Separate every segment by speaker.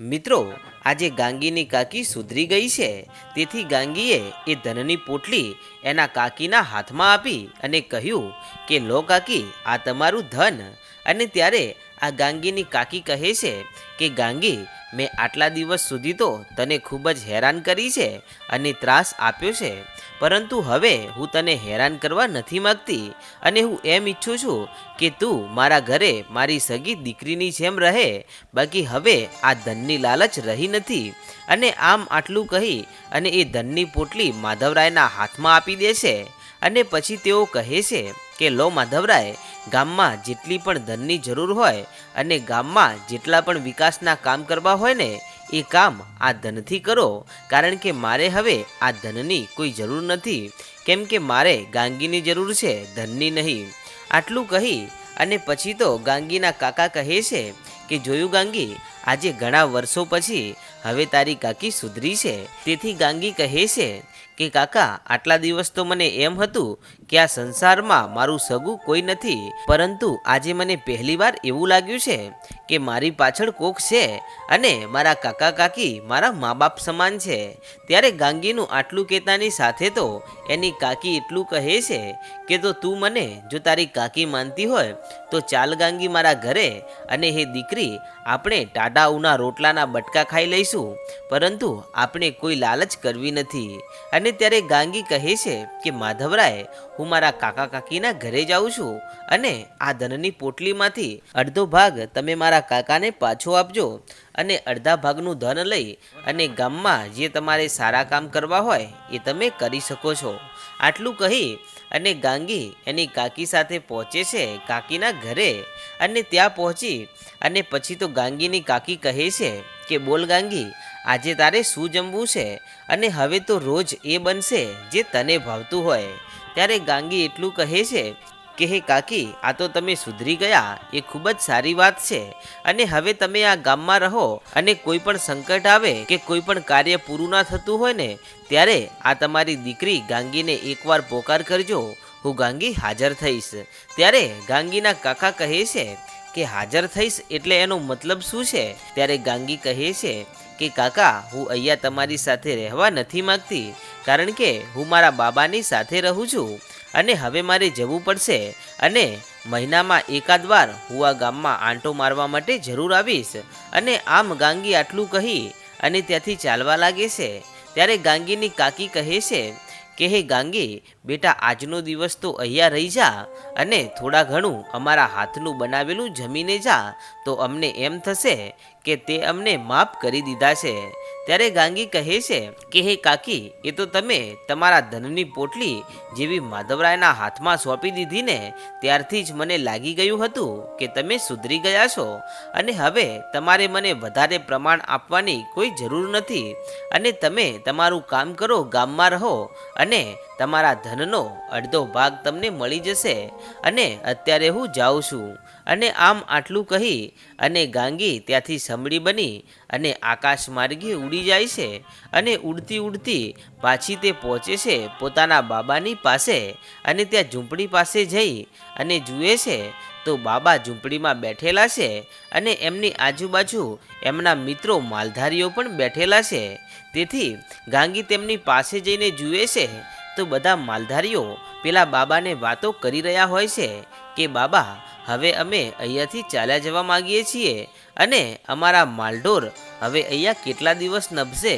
Speaker 1: મિત્રો, આજે ગાંગીની કાકી સુધરી ગઈ છે. તેથી ગાંગીએ એ ધનની પોટલી એના કાકીના હાથમાં આપી અને કહ્યું કે, લો કાકી, આ તમારું ધન. અને ત્યારે આ ગાંગીની કાકી કહે છે કે, ગાંગી, મેં આટલા દિવસ સુધી તો તને ખૂબ જ હેરાન કરી છે અને ત્રાસ આપ્યો છે. પરંતુ હવે હું તને હેરાન કરવા નથી માગતી અને હું એમ ઈચ્છું છું કે તું મારા ઘરે મારી સગી દીકરીની જેમ રહે. બાકી હવે આ ધનની લાલચ રહી નથી અને આમ આટલું કહી અને એ ધનની પોટલી માધવરાયના હાથમાં આપી દે છે. અને પછી તેઓ કહે છે કે લો માધવરાય ગામમાં જેટલી પણ ધનની જરૂર હોય અને ગામમાં જેટલા પણ વિકાસના કામ કરવા હોય ને, એ કામ આ ધનથી કરો. કારણ કે મારે હવે આ ધનની કોઈ જરૂર નથી. કેમ કે મારે ગાંગીની જરૂર છે, ધનની નહીં. આટલું કહી અને પછી તો ગાંગીના કાકા કહે છે કે, જોયું ગાંગી, આજે ઘણા વર્ષો પછી હવે તારી કાકી સુધરી છે. તેથી ગાંગી કહે છે કે કાકા, આટલા દિવસ તો મને એમ હતું કે આ સંસારમાં મારું સગું કોઈ નથી, પરંતુ આજે મને પહેલીવાર એવું લાગ્યું છે કે મારી પાછળ કોક છે અને મારા કાકા કાકી મારા મા બાપ સમાન છે. ત્યારે ગાંગીનું આટલું કહેતાની સાથે તો એની કાકી એટલું કહે છે કે તો તું મને, જો તારી કાકી માનતી હોય, તો ચાલ ગાંગી મારા ઘરે અને હે દીકરી, આપણે ટાટા ઉના રોટલાના બટકા ખાઈ લઈશું. પરંતુ આપણે કોઈ લાલચ કરવી નથી. અને ત્યારે ગાંગી કહે છે કે, માધવરાય, હું મારા કાકા કાકીના ઘરે જાઉં છું અને આ ધનની પોટલીમાંથી અડધો ભાગ તમે મારા કાકાને પાછો આપજો અને અડધા ભાગનું ધન લઈ અને ગામમાં જે તમારે સારા કામ કરવા હોય એ તમે કરી શકો છો. આટલું કહી અને ગાંગી એની કાકી સાથે પહોંચે છે કાકીના ઘરે. અને ત્યાં પહોંચી અને પછી તો ગાંગીની કાકી કહે છે કે, બોલ ગાંગી, આજે તારે શું જમવું છે? અને હવે તો રોજ એ બનશે જે તને ભાવતું હોય. ત્યારે ગાંગી એટલું કહે છે કે, હે કાકી, આ તો તમે સુધરી ગયા, એ ખૂબ જ સારી વાત છે. અને હવે તમે આ ગામમાં રહો અને કોઈ પણ સંકટ આવે કે કોઈ પણ કાર્ય પૂરું ના થતું હોય ને, ત્યારે આ તમારી દીકરી ગાંગીને એકવાર પોકાર કરજો. હું ગાંગી હાજર થઈશ. ત્યારે ગાંગીના કાકા કહે છે કે, હાજર થઈશ એટલે એનો મતલબ શું છે? ત્યારે ગાંગી કહે છે કે, કાકા, હું અહીંયા તમારી સાથે રહેવા નથી માંગતી, કારણ કે હું મારા બાબાની સાથે રહું છું અને હવે મારે જવું પડશે અને મહિનામાં એકાદ વાર હું આ ગામમાં આંટો મારવા માટે જરૂર આવીશ અને આમ ગાંગી આટલું કહી અને ત્યાંથી ચાલવા લાગે છે. ત્યારે ગાંગીની કાકી કહે છે કે, હે ગાંગી, બેટા, આજનો દિવસ તો અહીંયા રહી જા અને થોડા ઘણું અમારા હાથનું બનાવેલું જમીને જા, તો અમને એમ થશે કે તે અમને માફ કરી દીધા છે. ત્યારે ગાંગી કહે છે કે, હે કાકી, એ તો તમે તમારા ધનની પોટલી જેવી માધવરાયના હાથમાં સોંપી દીધી ત્યારથી જ મને લાગી ગયું હતું કે તમે સુધરી ગયા છો અને હવે તમારે મને વધારે પ્રમાણ આપવાની કોઈ જરૂર નથી અને તમે તમારું કામ કરો, ગામમાં રહો અને તમારા ધનનો અડધો ભાગ તમને મળી જશે અને અત્યારે હું જાઉં છું. અને આમ આટલું કહી અને ગાંગી ત્યાંથી સમડી બની અને આકાશ માર્ગે ઉડી જાય છે અને ઉડતી ઉડતી પાછી તે પહોંચે છે પોતાના બાબાની પાસે અને ત્યાં ઝૂંપડી પાસે જઈ અને જુએ છે તો બાબા ઝૂંપડીમાં બેઠેલા છે અને એમની આજુબાજુ એમના મિત્રો માલધારીઓ પણ બેઠેલા છે. તેથી ગાંગી તેમની પાસે જઈને જુએ છે તો બધા માલધારીઓ પેલા બાબાને વાતો કરી રહ્યા હોય છે કે, બાબા, હવે અમે અહીંયાથી ચાલ્યા જવા માગીએ છીએ અને અમારા માલઢોર હવે અહીંયા કેટલા દિવસ નભશે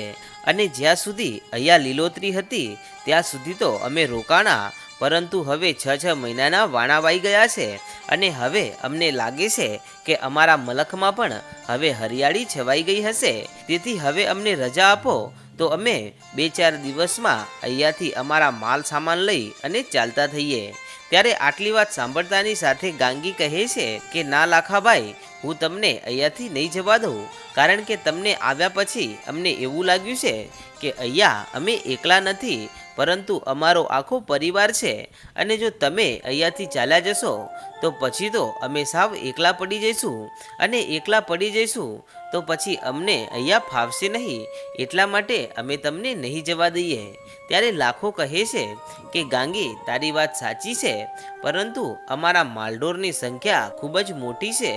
Speaker 1: અને જ્યાં સુધી અહીંયા લીલોતરી હતી, ત્યાં સુધી તો અમે રોકાણા. પરંતુ હવે છ છ મહિનાના વાણા વાઈ ગયા છે અને હવે અમને લાગે છે કે અમારા મલખમાં પણ હવે હરિયાળી છવાઈ ગઈ હશે. તેથી હવે અમને રજા આપો. તો અમે બે ચાર દિવસમાં અહીંયાથી અમારા માલ સામાન લઈ અને ચાલતા થઈએ. ત્યારે આટલી વાત સાંભળતાની સાથે ગાંગી કહે છે કે, ના લાખાભાઈ હું તમને અહીંયાથી નહીં જવા દઉં. કારણ કે તમને આવ્યા પછી અમને એવું લાગ્યું છે કે, અહીંયા અમે એકલા નથી, પરંતુ અમારો આખો પરિવાર છે. અને જો તમે અહીંયાથી ચાલ્યા જશો, તો પછી તો અમે સાવ એકલા પડી જઈશું. અને એકલા પડી જઈશું તો પછી અમને અહીંયા ફાવશે નહીં. એટલા માટે અમે તમને નહીં જવા દઈએ. ત્યારે લાખો કહે છે કે, ગાંગી, તારી વાત સાચી છે, પરંતુ અમારા માલઢોરની સંખ્યા ખૂબ જ મોટી છે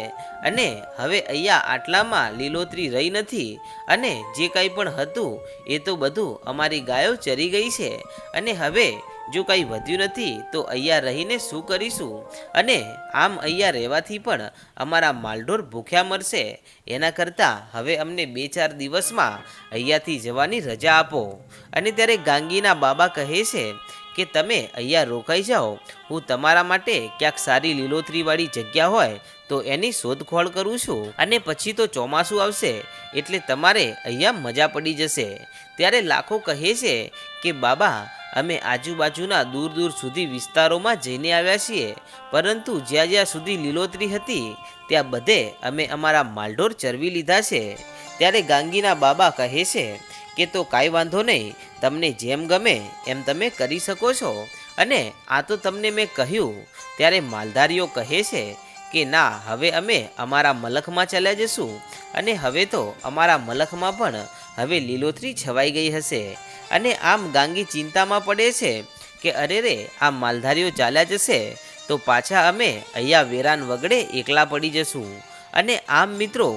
Speaker 1: અને હવે અહીંયા આટલામાં લીલોતરી રહી નથી અને જે કાંઈ પણ હતું એ તો બધું અમારી ગાયો ચરી ગઈ છે. અને હવે જો કંઈ વધ્યું નથી, તો અહીંયા રહીને શું કરીશું? અને આમ અહીંયા રહેવાથી પણ અમારા માલઢોર ભૂખ્યા મરશે. એના કરતાં હવે અમને બે ચાર દિવસમાં અહીંયાથી જવાની રજા આપો. અને ત્યારે ગાંગીના બાબા કહે છે કે, તમે અહીંયા રોકાઈ જાઓ. હું તમારા માટે ક્યાંક સારી લીલોતરીવાળી જગ્યા હોય, તો એની શોધખોળ કરું છું. અને પછી તો ચોમાસું આવશે, એટલે તમારે અહીંયા મજા પડી જશે. ત્યારે લાખો કહે છે કે, બાબા અમે આજુબાજુના દૂર દૂર સુધી વિસ્તારોમાં જઈને આવ્યા છીએ. પરંતુ જ્યાં જ્યાં સુધી લીલોતરી હતી, ત્યાં બધે અમે અમારા માલઢોર ચરવી લીધા છે. ત્યારે ગાંગીના બાબા કહે છે કે, તો કાંઈ વાંધો નહીં, તમને જેમ ગમે એમ તમે કરી શકો છો. અને આ તો તમને મેં કહ્યું. ત્યારે માલધારીઓ કહે છે કે, ના, હવે અમે અમારા મલખમાં ચાલ્યા જશું. અને હવે તો અમારા મલખમાં પણ હવે લીલોતરી છવાઈ ગઈ હશે. અને આમ ગાંગી ચિંતામાં પડે છે કે અરે રે, આ માલધારીઓ ચાલ્યા જશે તો પાછા અમે અહીંયા વેરાન વગડે એકલા પડી જશું. અને આમ મિત્રો,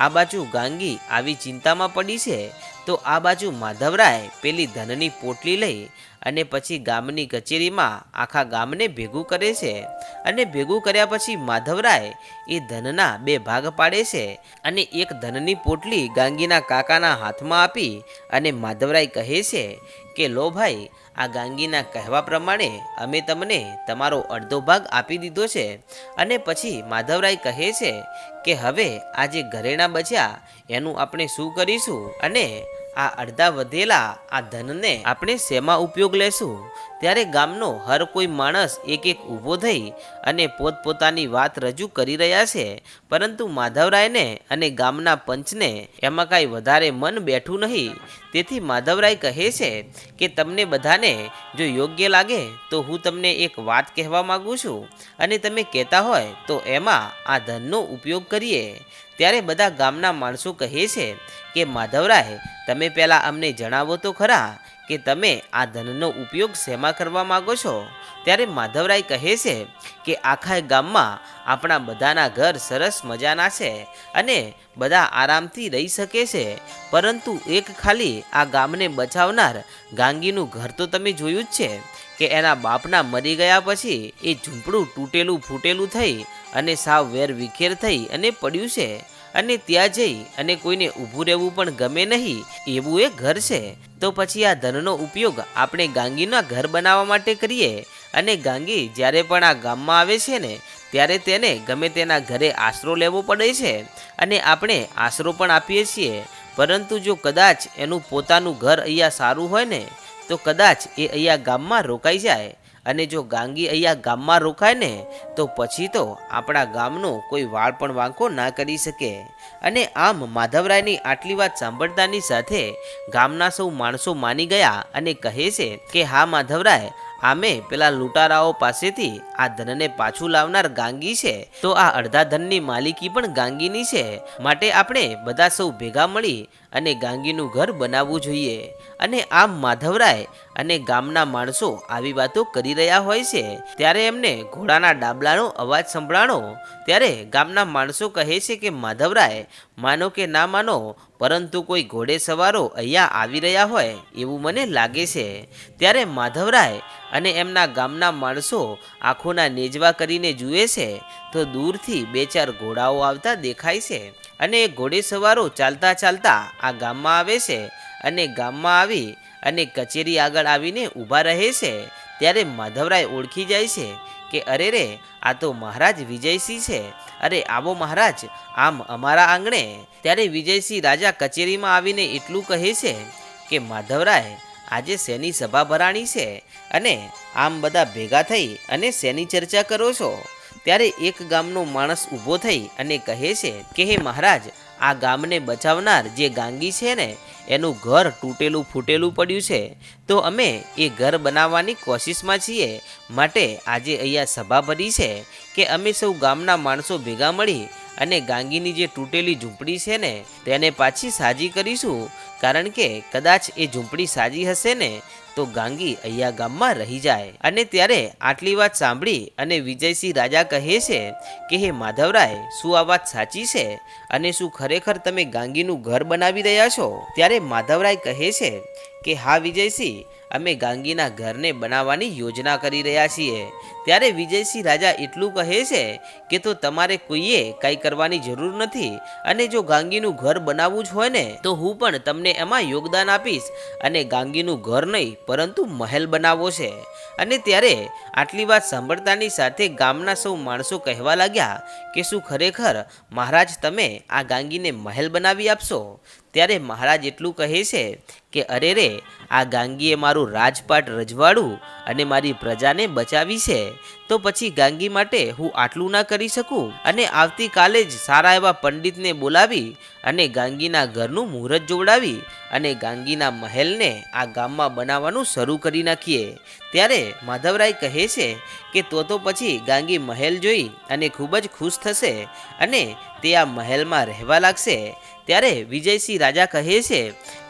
Speaker 1: આ બાજુ ગાંગી આવી ચિંતામાં પડી છે તો આ બાજુ માધવરાય પેલી ધનની પોટલી લઈ અને પછી ગામની કચેરીમાં આખા ગામને ભેગું કરે છે. અને ભેગું કર્યા પછી માધવરાય એ ધનના બે ભાગ પાડે છે અને એક ધનની પોટલી ગાંગીના કાકાના હાથમાં આપી અને માધવરાય કહે છે કે, લો ભાઈ, આ ગાંગીના કહેવા પ્રમાણે અમે તમને તમારો અડધો ભાગ આપી દીધો છે. અને પછી માધવરાય કહે છે કે, હવે આ જે ઘરેણા બચ્યા, એનું આપણે શું કરીશું? અને આ અડધા વધેલા આ ધનને આપણે શેમાં ઉપયોગ લેશું? ત્યારે ગામનો હર કોઈ માણસ એક એક ઊભો થઈ અને પોતપોતાની વાત રજૂ કરી રહ્યા છે. પરંતુ માધવરાયને અને ગામના પંચને એમાં કાંઈ વધારે મન બેઠું નહીં. તેથી માધવરાય કહે છે કે તમને બધાને જો યોગ્ય લાગે તો હું તમને એક વાત કહેવા માગું છું. અને તમે કહેતા હોય તો એમાં આ ધનનો ઉપયોગ કરીએ. ત્યારે બધા ગામના માણસો કહે છે કે, માધવરાય, તમે પહેલાં અમને જણાવો તો ખરા કે તમે આ ધનનો ઉપયોગ શેમાં કરવા માગો છો? ત્યારે માધવરાય કહે છે કે આખા ગામમાં આપણા બધાના ઘર સરસ મજાના છે અને બધા આરામથી રહી શકે છે. પરંતુ એક ખાલી આ ગામને બચાવનાર ગાંગીનું ઘર તો તમે જોયું જ છે કે એના બાપના મરી ગયા પછી એ ઝૂંપડું તૂટેલું ફૂટેલું થઈ અને સાવ વેર વિખેર થઈ અને પડ્યું છે. અને ત્યાં જઈ અને કોઈને ઊભું રહેવું પણ ગમે નહીં, એવું એ ઘર છે. તો પછી આ ધનનો ઉપયોગ આપણે ગાંગીના ઘર બનાવવા માટે કરીએ. અને ગાંગી જ્યારે પણ આ ગામમાં આવે છે ને, ત્યારે તેને ગમે તેના ઘરે આશરો લેવો પડે છે. અને આપણે આશરો પણ આપીએ છીએ. પરંતુ જો કદાચ એનું પોતાનું ઘર અહીંયા સારું હોય ને, તો કદાચ એ અહીંયા ગામમાં રોકાઈ જાય. અને જો ગાંગી અહીંયા ગામમાં રોકાય ને, તો પછી તો આપણા ગામનો કોઈ વાળ પણ વાંકો ના કરી શકે. અને આમ માધવરાયની આટલી વાત સાંભળતાની સાથે ગામના સૌ માણસો માની ગયા અને કહે છે કે, હા માધવરાય, આમે પેલા લૂંટારાઓ પાસેથી આ ધનને પાછું લાવનાર ગાંગી છે. તો આ અડધા ધનની માલિકી પણ ગાંગીની છે. માટે આપણે બધા સૌ ભેગા મળી અને ગાંગીનું ઘર બનાવવું જોઈએ. અને આમ માધવરાય અને ગામના માણસો આવી વાતો કરી રહ્યા હોય છે. ત્યારે એમને ઘોડાના ડાબલાનો અવાજ સંભળાણો. ત્યારે ગામના માણસો કહે છે કે, માધવરાય, માનો કે ના માનો, પરંતુ કોઈ ઘોડે સવારો અહીંયા આવી રહ્યા હોય એવું મને લાગે છે. ત્યારે માધવરાય અને એમના ગામના માણસો આંખોના નેજવા કરીને જુએ છે, તો દૂરથી બે ચાર ઘોડાઓ આવતા દેખાય છે અને ઘોડે સવારો ચાલતા ચાલતા આ ગામમાં આવે છે અને ગામમાં આવી અને કચેરી આગળ આવીને ઊભા રહે છે, ત્યારે માધવરાય ઓળખી જાય છે કે, અરે રે, આ તો મહારાજ વિજયસિંહ છે. અરે, આવો મહારાજ, આમ અમારા આંગણે. ત્યારે વિજયસિંહ રાજા કચેરીમાં આવીને એટલું કહે છે કે, માધવરાય, આજે શેની સભા ભરાણી છે અને આમ બધા ભેગા થઈ અને શેની ચર્ચા કરો છો? ત્યારે એક ગામનો માણસ ઊભો થઈ અને કહે છે કે, હે મહારાજ, આ ગામને બચાવનાર જે ગાંગી છે ને એનું ઘર તૂટેલું ફૂટેલું પડ્યું છે, તો અમે એ ઘર બનાવવાની કોશિશમાં છીએ. માટે આજે અહીંયા સભા ભરી છે કે અમે સૌ ગામના માણસો ભેગા મળી અને ગાંગીની જે તૂટેલી ઝૂંપડી છે ને, તેને પાછી સાજી કરીશું. કારણ કે કદાચ એ ઝૂંપડી સાજી હશે ને તો ગાંગી અહીંયા ગામમાં રહી જાય. અને ત્યારે આટલી વાત સાંભળી અને વિજયસિંહ રાજા કહે છે કે, હે માધવરાય, શું આ વાત સાચી છે? અને શું ખરેખર તમે ગાંગીનું ઘર બનાવી રહ્યા છો? ત્યારે માધવરાય કહે છે કે, હા વિજયસિંહ અમે ગાંગીના ઘરને બનાવવાની યોજના કરી રહ્યા છીએ. ત્યારે વિજયસિંહ રાજા એટલું કહે છે કે તો તમારે કોઈએ કંઈ કરવાની જરૂર નથી અને જો ગાંગીનું ઘર બનાવવું જ હોય ને, તો હું પણ તમને એમાં યોગદાન આપીશ અને ગાંગીનું ઘર નહીં, પરંતુ મહેલ બનાવવો છે. અને ત્યારે આટલી વાત સાંભળતાની સાથે ગામના સૌ માણસો કહેવા લાગ્યા કે શું ખરેખર મહારાજ તમે આ ગાંગીને મહેલ બનાવી આપશો? ત્યારે મહારાજ એટલું કહે છે કે અરે રે આ ગાંગીએ મારું રાજપાટ રજવાડું અને મારી પ્રજાને બચાવી છે. તો પછી ગાંગી માટે હું આટલું ના કરી શકું? અને આવતીકાલે જ સારા એવા પંડિતને બોલાવી અને ગાંગીના ઘરનું મુહૂર્ત જોડાવી અને ગાંગીના મહેલને આ ગામમાં બનાવવાનું શરૂ કરી નાખીએ. ત્યારે માધવરાય કહે છે કે તો તો પછી ગાંગી મહેલ જોઈ અને ખૂબ જ ખુશ થશે અને તે આ મહેલમાં રહેવા લાગશે. ત્યારે વિજયસિંહ રાજા કહે છે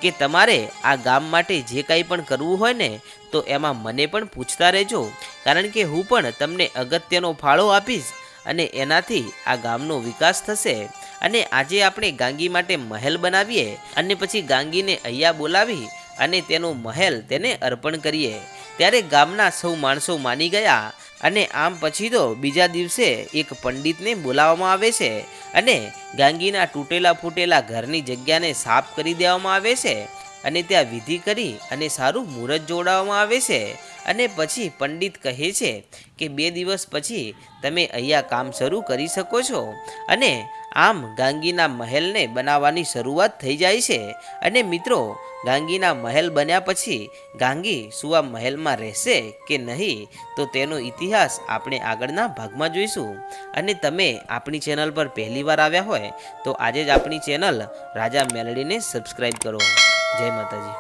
Speaker 1: કે તમારે આ ગામ માટે જે કાંઈ પણ કરવું હોય ને તો એમાં મને પણ પૂછતા રહેજો, કારણ કે હું પણ તમને અગત્યનો ફાળો આપીશ અને એનાથી આ ગામનો વિકાસ થશે. અને આજે આપણે ગાંગી માટે મહેલ બનાવીએ અને પછી ગાંગીને અહીંયા બોલાવી અને તેનો મહેલ તેને અર્પણ કરીએ. ત્યારે ગામના સૌ માણસો માની ગયા અને આમ પછી તો બીજા દિવસે એક પંડિતને બોલાવવામાં આવે છે અને ગાંગીના તૂટેલા ફૂટેલા ઘરની જગ્યાને સાફ કરી દેવામાં આવે છે. અને ત્યાં વિધિ કરી અને સારું મુહૂર્ત જોડાવવામાં આવે છે. અને પછી પંડિત કહે છે કે બે દિવસ પછી તમે અહીંયા કામ શરૂ કરી શકો છો. અને આમ ગાંગીના મહેલને બનાવવાની શરૂઆત થઈ જાય છે. અને મિત્રો, ગાંગીના મહેલ બન્યા પછી ગાંગી શું આ મહેલમાં રહેશે કે નહીં, તો તેનો ઇતિહાસ આપણે આગળના ભાગમાં જોઈશું. અને તમે આપણી ચેનલ પર પહેલીવાર આવ્યા હોય, તો આજે જ આપણી ચેનલ રાજા મેલડીને સબસ્ક્રાઈબ કરો. જય માતાજી.